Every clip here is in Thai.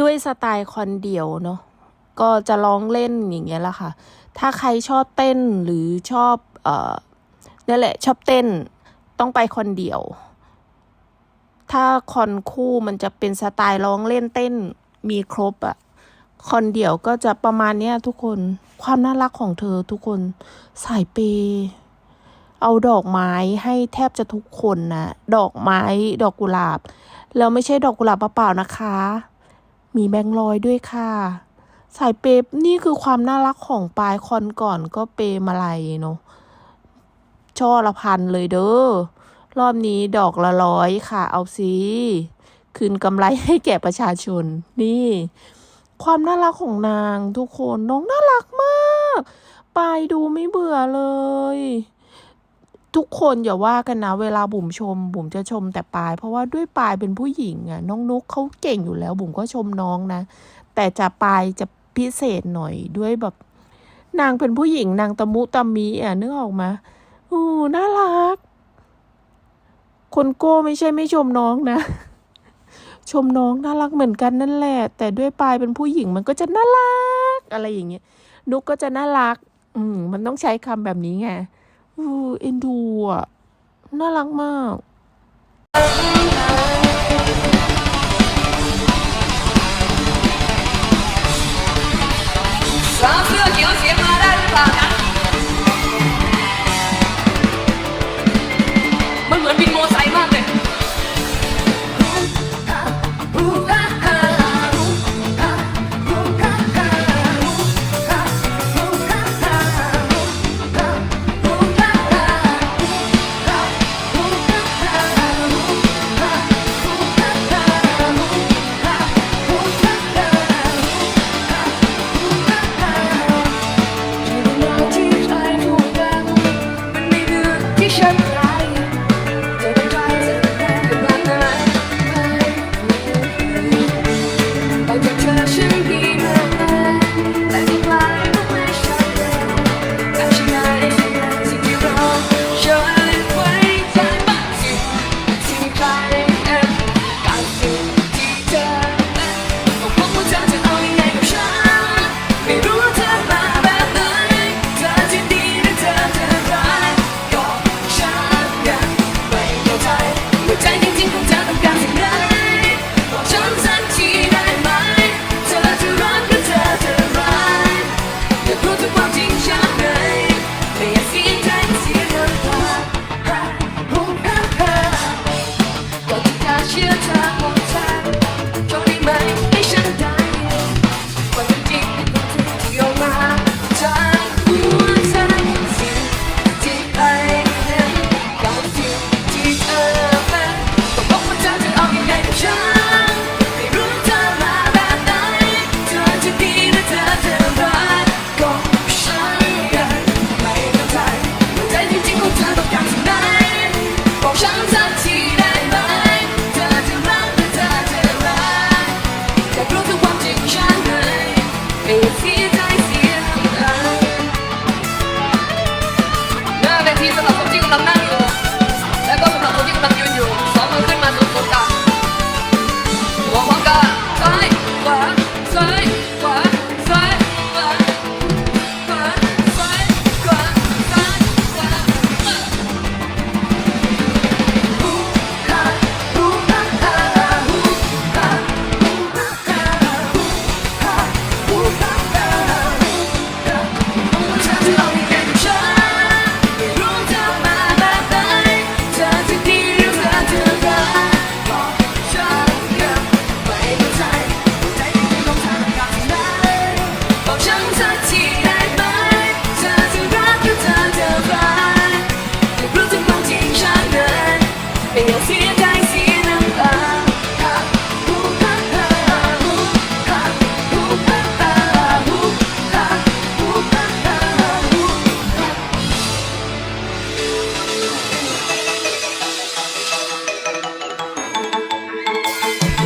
ด้วยสไตล์คอนเดี่ยวเนาะก็จะร้องเล่นอย่างเงี้ยแหละค่ะ ถ้าใครชอบเต้นหรือชอบเอ่อนั่นแหละชอบเต้นต้องไปคอนเดี่ยว ถ้าคอนคู่มันจะเป็นสไตล์ร้องเล่นเต้นมีครบอะคอนเดี่ยวก็จะประมาณเนี้ยทุกคนความน่ารักของเธอทุกคนสายเปย์เอาดอกไม้ให้แทบจะทุกคนนะดอกไม้ดอกกุหลาบ แล้วไม่ใช่ดอกกุหลาบเปล่าๆนะคะ มีแบงค์ร้อยด้วยค่ะ สายเปย์นี่คือความน่ารักของปลายคอนก่อนก็เปมาลัยเนาะช่อละพันเลยเด้อ รอบนี้ดอกละร้อยค่ะ เอาสิคืนกำไรให้แก่ประชาชน นี่ ความน่ารักของนางทุกคนน้องน่ารักมาก ปายดูไม่เบื่อเลย ทุกคนอย่าว่ากันนะ เวลาบุ๋มชม บุ๋มจะชมแต่ปลาย เพราะว่าด้วยปลายเป็นผู้หญิงอะน้องนุกเขาเก่งอยู่แล้ว บุ๋มก็ชมน้องนะ แต่จะปลายจะพิเศษหน่อยด้วยแบบ นางเป็นผู้หญิงนางตะมุตะมีอะนึกออกมาอู้น่ารัก คนโก้ไม่ใช่ไม่ชมน้องนะ ชมน้องน่ารักเหมือนกันนั่นแหละ แต่ด้วยปลายเป็นผู้หญิงมันก็จะน่ารัก อะไรอย่างเงี้ยนุกก็จะน่ารัก อืมมันต้องใช้คำแบบนี้ไง อู้เอ็นดูอะ น่ารักมาก lòng năng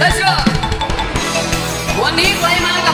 และเชื่วันนี้ใครมา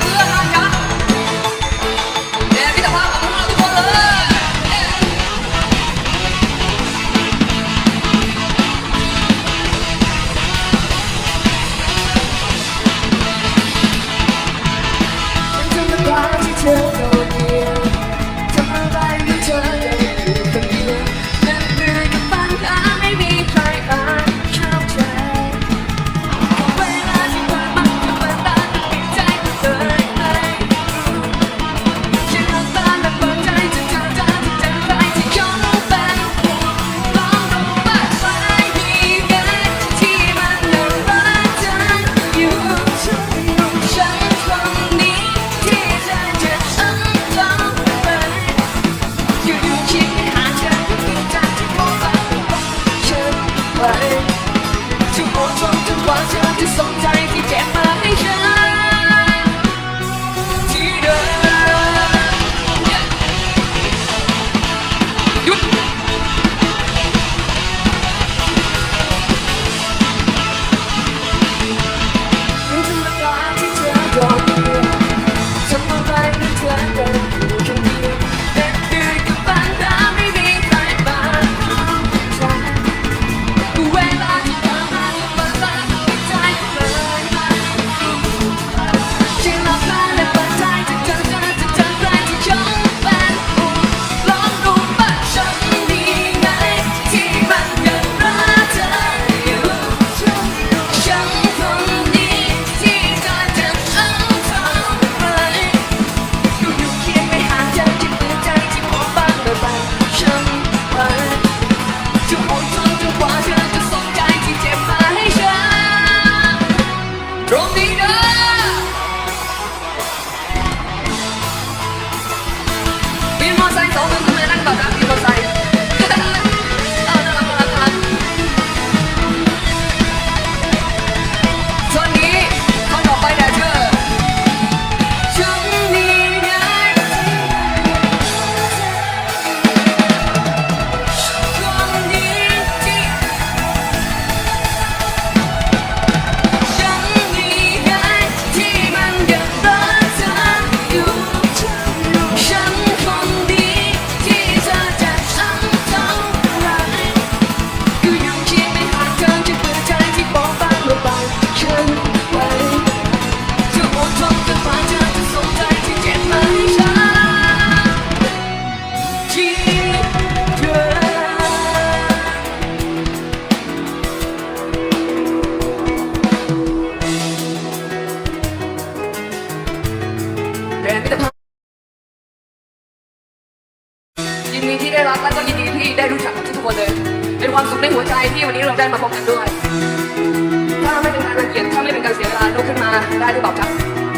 ได้หรือเปกครับ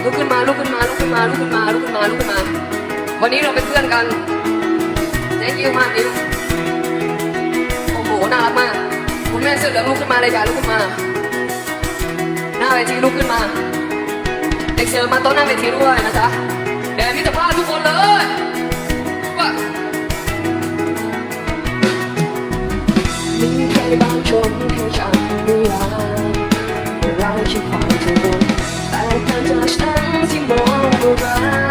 ลุกขึ้นมาลุกขึ้นมาลุกขึ้นมาลุกขึ้นมาลุกขึ้นมาลุกขึ้นมา วันนี้เราเป็นเพื่อนกันแจ๊ยิ้มมากยิ้มโอ้โหน่ารักมาก คุณแม่เสื้อเหล้วลุกขึ้นมาเลยจ้าลุกขึ้นมา หน้าเวทีลุกขึ้นมา เด็กเชิญมาโต๊ะหน้าเวทีด้วยนะจ๊ะแดนมิตรภาทุกคนเลยว่ามีใครบางชมที่ฉันไม่รักเราชิญความทุกคน just em bom lugar.